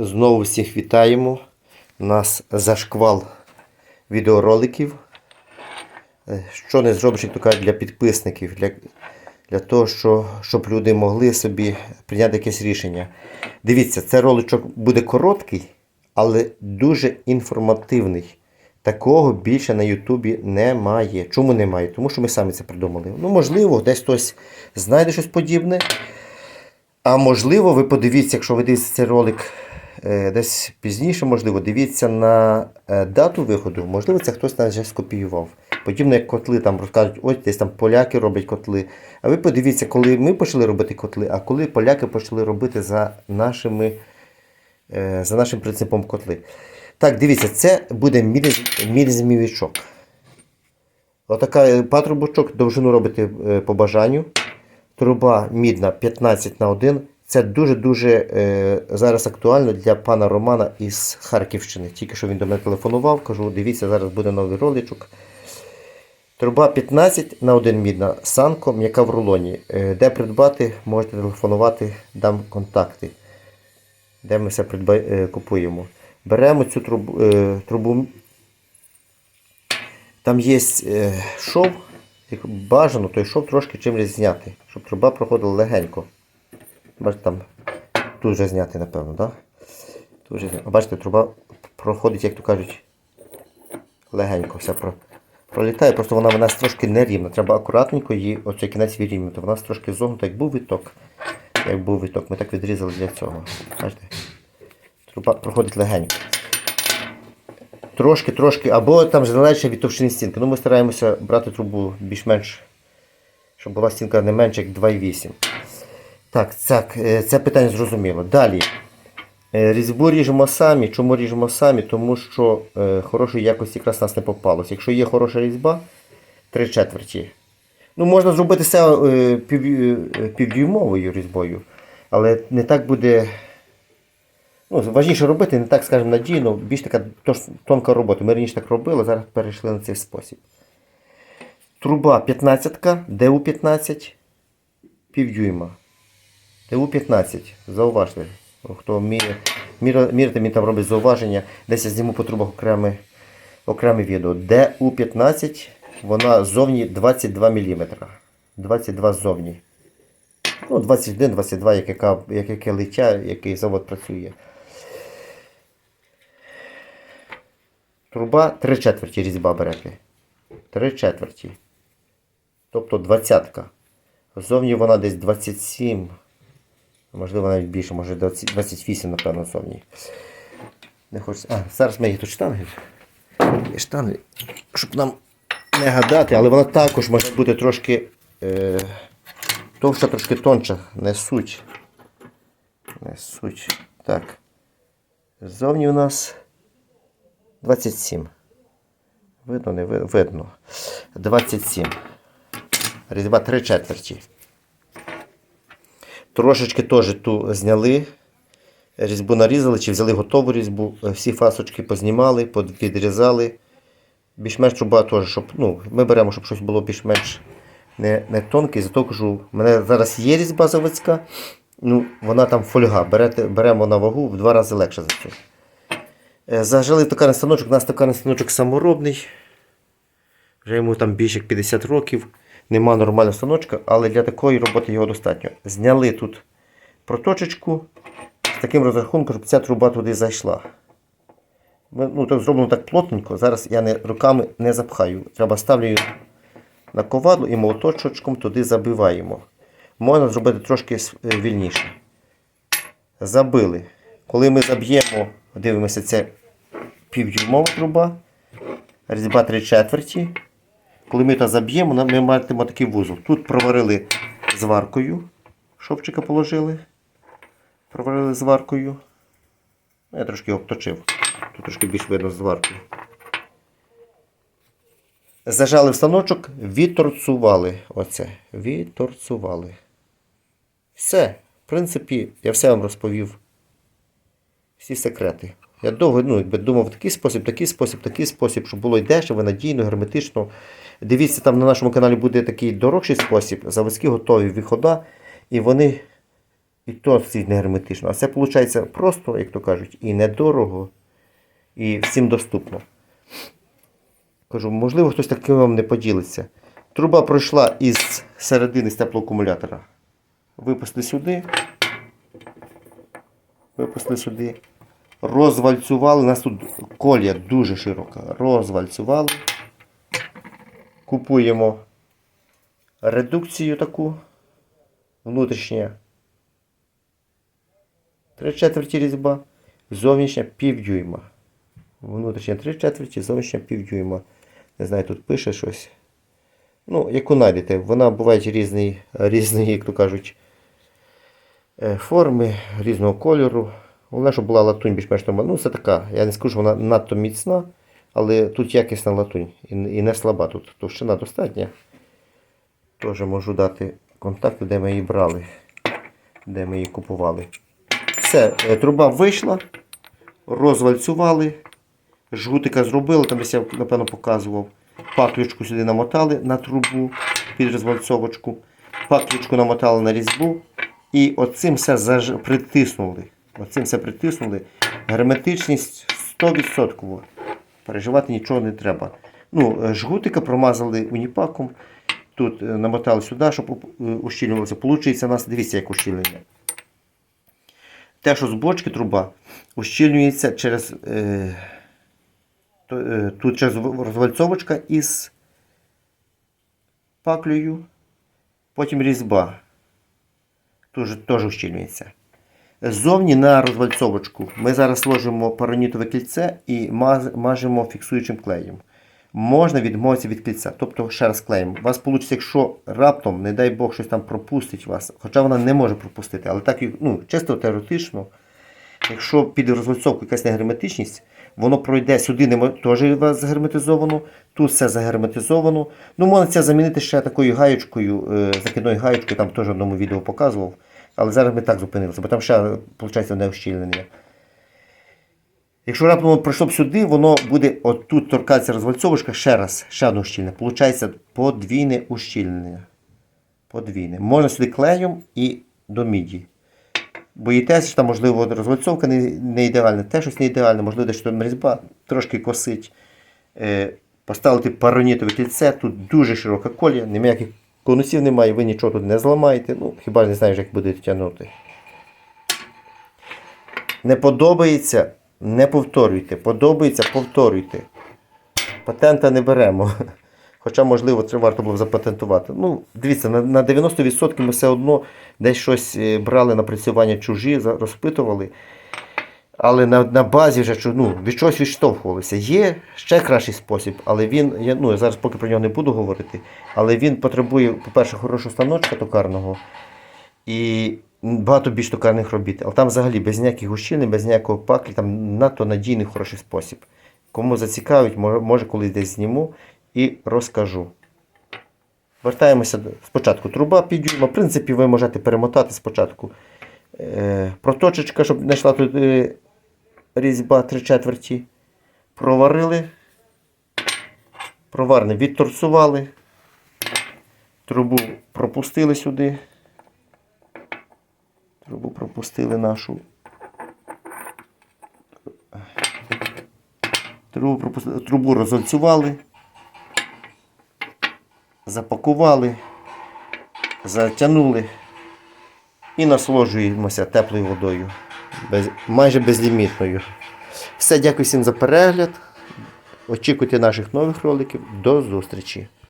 Знову всіх вітаємо. Нас зашквал відеороликів. Е, Що не зробиш, як то кажуть, для підписників, для, для того, що, щоб люди могли собі прийняти якесь рішення. Дивіться, цей роличок буде короткий, але дуже інформативний. Такого більше на Ютубі немає. Чому немає? Тому що ми самі це придумали. Ну, можливо, десь хтось знайде щось подібне. А можливо, ви подивіться, якщо ви дивитеся цей ролик десь пізніше, можливо, дивіться на е, дату виходу, можливо, це хтось навіть скопіював. Подібно як котли там розкажуть, ось десь там поляки роблять котли. А ви подивіться, коли ми почали робити котли, а коли поляки почали робити за, нашими, е, за нашим принципом котли. Так, дивіться, це буде міліз- мілізмівічок. Отака е, патрубочок, довжину робите е, по бажанню. Труба мідна 15 на 1. Це дуже-дуже е, зараз актуально для пана Романа із Харківщини. Тільки що він до мене телефонував, кажу, дивіться, зараз буде новий роличок. Труба 15 на 1 мідна, санко, м'яка в рулоні. Е, де придбати, можете телефонувати, дам контакти. Де ми все придба... е, купуємо. Беремо цю трубу, е, трубу. Там є е, шов. Бажано той шов трошки чимось зняти, щоб труба проходила легенько. Бачите, там тут вже зняти, напевно, так? Тут вже. Бачите, труба проходить, як то кажуть, легенько все про, пролітає, просто вона в нас трошки нерівна. Треба акуратненько її оцей кінець вирівнювати. Вона трошки зогнута, як був виток. Як був виток, ми так відрізали для цього. Бачите? Труба проходить легенько. Трошки, трошки, або там залежить від товщини стінки. Ну, ми стараємося брати трубу більш-менш, щоб була стінка не менше, як 2,8. Так, так, е, це питання зрозуміло. Далі. Е, Різьбу ріжемо самі. Чому ріжемо самі? Тому що е, хорошої якості якраз нас не попалося. Якщо є хороша різьба, 3 четверті. Ну, можна зробити це пів, півдюймовою різьбою, але не так буде. Ну, важніше робити, не так, скажімо, надійно, більш така тонка робота. Ми раніше так робили, зараз перейшли на цей спосіб. Труба 15, ДУ 15, півдюйма. ДУ 15, зауважте. Хто вміє мірити, він там робить зауваження. Десь я зніму по трубах окреме, окреме відео. ДУ 15, вона зовні 22 мм. 22 ззовні. Ну, 21, 22, як, яка, як яке лиття, який завод працює. Труба 3 четверті різьба берете. 3 четверті. Тобто двадцятка. Зовні вона десь 27. Можливо, навіть більше, може 20 28, напевно, зовні. Не хочу. А, зараз ми їх тут штанги. Є штанги, щоб нам не гадати, але вона також може бути трошки е, товща, трошки тонша. Не суть. Не суть. Так. Ззовні у нас 27. Видно, не видно. 27. Різьба 3 четверті. Трошечки теж ту зняли. Різьбу нарізали чи взяли готову різьбу. Всі фасочки познімали, відрізали. Більш-менш труба теж, щоб. Ну, ми беремо, щоб щось було більш-менш не, не тонке. Зато кажу, у мене зараз є різьба заводська. Ну, вона там фольга. Берете, беремо на вагу в два рази легше за це. Е, Зажили токарний станочок, у нас токарний станочок саморобний. Вже йому там більше як 50 років. Нема нормального станочка, але для такої роботи його достатньо. Зняли тут проточечку з таким розрахунком, щоб ця труба туди зайшла. Ми- Ну, так зроблено так плотненько. Зараз я не, руками не запхаю. Треба ставлю на ковадло і молоточком туди забиваємо. Можна зробити трошки е, вільніше. Забили. Коли ми заб'ємо, дивимося, це півдюймова труба, різьба 3 четверті. Коли ми це заб'ємо, ми матимемо такий вузол. Тут проварили зваркою, шовчика положили, проварили зваркою. Ну, Я трошки обточив. Тут трошки більш видно зваркою. Зажали в станочок, відторцували. Оце. Відторцували. Все. В принципі, я все вам розповів. Всі секрети. Я довго ну, якби думав такий спосіб, такий спосіб, такий спосіб, щоб було і дешево, надійно, герметично. Дивіться, там на нашому каналі буде такий дорогший спосіб, заводські готові вихода, і вони І то не герметично. А це виходить просто, як то кажуть, і недорого, і всім доступно. Кажу, можливо, хтось таким вам не поділиться. Труба пройшла із середини з теплоакумулятора. Випустили сюди. Випустили сюди. Розвальцювали. У нас тут колія дуже широка. Розвальцювали. Купуємо редукцію таку. Внутрішня. Три четверті різьба. Зовнішня півдюйма. Внутрішня три четверті, зовнішня півдюйма. Не знаю, тут пише щось. Ну, яку знайдете. Вона буває різної, різної, як то кажуть, е, форми, різного кольору. Головне, щоб була латунь більш-менш. Ну, це така. Я не скажу, що вона надто міцна, але тут якісна латунь і, не слаба. Тут товщина достатня. Теж можу дати контакти, де ми її брали, де ми її купували. Все, е, труба вийшла, розвальцювали, жгутика зробили, там я напевно показував. Паключку сюди намотали на трубу під розвальцовочку, паключку намотали на різьбу і оцим все заж... притиснули. Оцим все притиснули. Герметичність 100%. Переживати нічого не треба. Ну, е, жгутика промазали уніпаком. Тут е, намотали сюди, щоб е, ущільнювалося. Получиться у нас, дивіться, як ущільнення. Те, що з бочки труба ущільнюється через. Е, тут через розвальцовочка із паклею, потім різьба. Теж, теж ущільнюється. Ззовні на розвальцовочку ми зараз ложимо паранітове кільце і мажемо фіксуючим клеєм. Можна відмовитися від кільця, тобто ще раз клеєм. У вас вийде, якщо раптом, не дай Бог, щось там пропустить вас, хоча вона не може пропустити, але так, ну, чисто теоретично, якщо під розвальцовку якась негерметичність, воно пройде сюди, не теж загерметизовано, тут все загерметизовано. Ну, можна це замінити ще такою гаєчкою, е, закидною гаєчкою, там теж в одному відео показував. Але зараз ми так зупинилися, бо там ще, виходить, не ущільнення. Якщо раптом пройшло б сюди, воно буде отут торкатися розвальцовочка ще раз, ще одне ущільнення. Получається подвійне ущільнення. Подвійне. Можна сюди клеєм і до міді. Боїтеся, що там, можливо, розвальцовка не, не ідеальна, те щось не ідеальне, можливо, десь там різьба трошки косить. Е, поставити паронітове кільце, тут дуже широка колія, ніяких конусів немає, ви нічого тут не зламаєте. Ну, хіба не знаєш, як будете тягнути. Не подобається, не повторюйте. Подобається, повторюйте. Патента не беремо. Хоча, можливо, це варто було запатентувати. Ну, дивіться, на, на 90% ми все одно десь щось е, брали на працювання чужі, розпитували. Але на, на базі вже ну, від чогось відштовхувалися. Є ще кращий спосіб, але він, я, ну, я зараз поки про нього не буду говорити, але він потребує, по-перше, хорошого станочка токарного і багато більш токарних робіт. Але там взагалі без ніяких ущільнень, без ніякого паклі, там надто надійний хороший спосіб. Кому зацікавить, може, колись десь зніму і розкажу. Вертаємося спочатку. Труба підйома. В принципі, ви можете перемотати спочатку. Е, проточечка, щоб не йшла тут е, різьба 3 четверті. Проварили. Проварне відторцували. Трубу пропустили сюди. Трубу пропустили нашу. Трубу, пропустили, трубу розольцювали. Запакували. Затягнули і насолоджуємося теплою водою. Без, майже безлімітною. Все, дякую всім за перегляд. Очікуйте наших нових роликів. До зустрічі!